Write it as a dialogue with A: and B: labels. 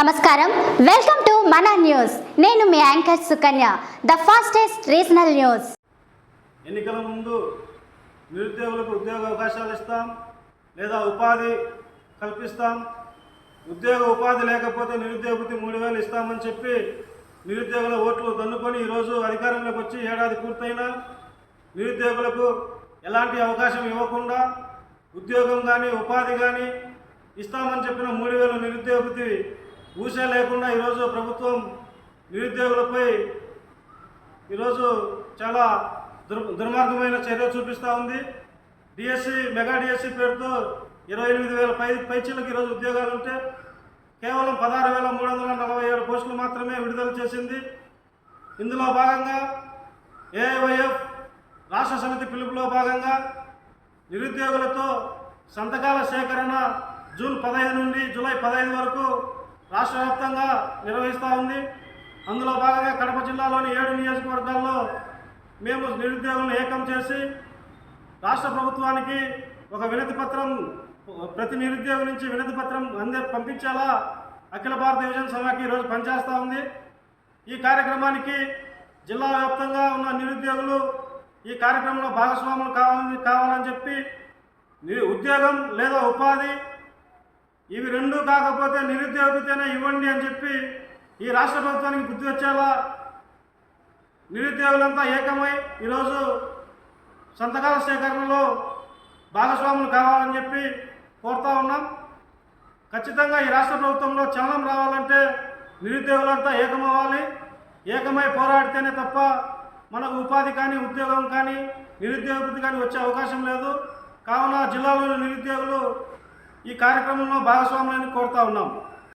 A: నమస్కారం. Welcome to మన news నేను మీ anchor Sukanya the fastest regional news
B: ఎన్నికల ముందు నిరుద్యోగులకు ఉద్యోగ అవకాశాలు ఇస్తాం లేదా ఉపాధి కల్పిస్తాం. ఉద్యోగ ఉపాధి లేకపోతే నిరుద్యోగ మూడు వేలు ఇస్తామని చెప్పి నిరుద్యోగుల ఓట్లు దన్నుకొని ఈరోజు అధికారంలోకి వచ్చి ఏడాది పూర్తయినా నిరుద్యోగులకు ఎలాంటి అవకాశం ఇవ్వకుండా ఉద్యోగం కానీ ఉపాధి కానీ ఇస్తామని చెప్పిన మూడు వేలు నిరుద్యోగతి ఊసే లేకుండా ఈరోజు ప్రభుత్వం నిరుద్యోగులపై ఈరోజు చాలా దుర్ దుర్మార్గమైన చర్య చూపిస్తూ ఉంది. డిఎస్సి మెగా డిఎస్సి పేరుతో ఇరవై ఎనిమిది వేల పై పైచీలకు ఈరోజు ఉద్యోగాలు ఉంటే కేవలం పదహారు వేల మూడు వందల నలభై ఏడు పోస్టులు మాత్రమే విడుదల చేసింది. ఇందులో భాగంగా ఏఐవైఎఫ్ రాష్ట్ర సమితి పిలుపులో భాగంగా నిరుద్యోగులతో సంతకాల సేకరణ జూన్ పదహైదు నుండి జూలై పదహైదు వరకు రాష్ట్ర వ్యాప్తంగా నిర్వహిస్తూ ఉంది. అందులో భాగంగా కడప జిల్లాలోని ఏడు నియోజకవర్గాల్లో మేము నిరుద్యోగులను ఏకం చేసి రాష్ట్ర ప్రభుత్వానికి ఒక వినతి పత్రం ప్రతి నిరుద్యోగి నుంచి వినతి పత్రం అందే పంపించేలా అఖిల భారత యువజన సభకి ఈరోజు పనిచేస్తూ ఉంది. ఈ కార్యక్రమానికి జిల్లా వ్యాప్తంగా ఉన్న నిరుద్యోగులు ఈ కార్యక్రమంలో భాగస్వాములు కావాలని కావాలని చెప్పి ఉద్యోగం లేదా ఉపాధి ఇవి రెండు కాకపోతే నిరుద్యోగితేనే ఇవ్వండి అని చెప్పి ఈ రాష్ట్ర ప్రభుత్వానికి బుద్ధి వచ్చేలా నిరుద్యోగులంతా ఏకమై ఈరోజు సంతకాల సేకరణలో భాగస్వాములు కావాలని చెప్పి కోరుతా ఉన్నాం. ఖచ్చితంగా ఈ రాష్ట్ర ప్రభుత్వంలో చలనం రావాలంటే నిరుద్యోగులంతా ఏకమవ్వాలి. ఏకమై పోరాడితేనే తప్ప మనకు ఉపాధి కానీ ఉద్యోగం కానీ నిరుద్యోగ కానీ వచ్చే అవకాశం లేదు. కావున జిల్లాలోని నిరుద్యోగులు ఈ కార్యక్రమంలో భాగస్వాములని కోరుతా ఉన్నాం.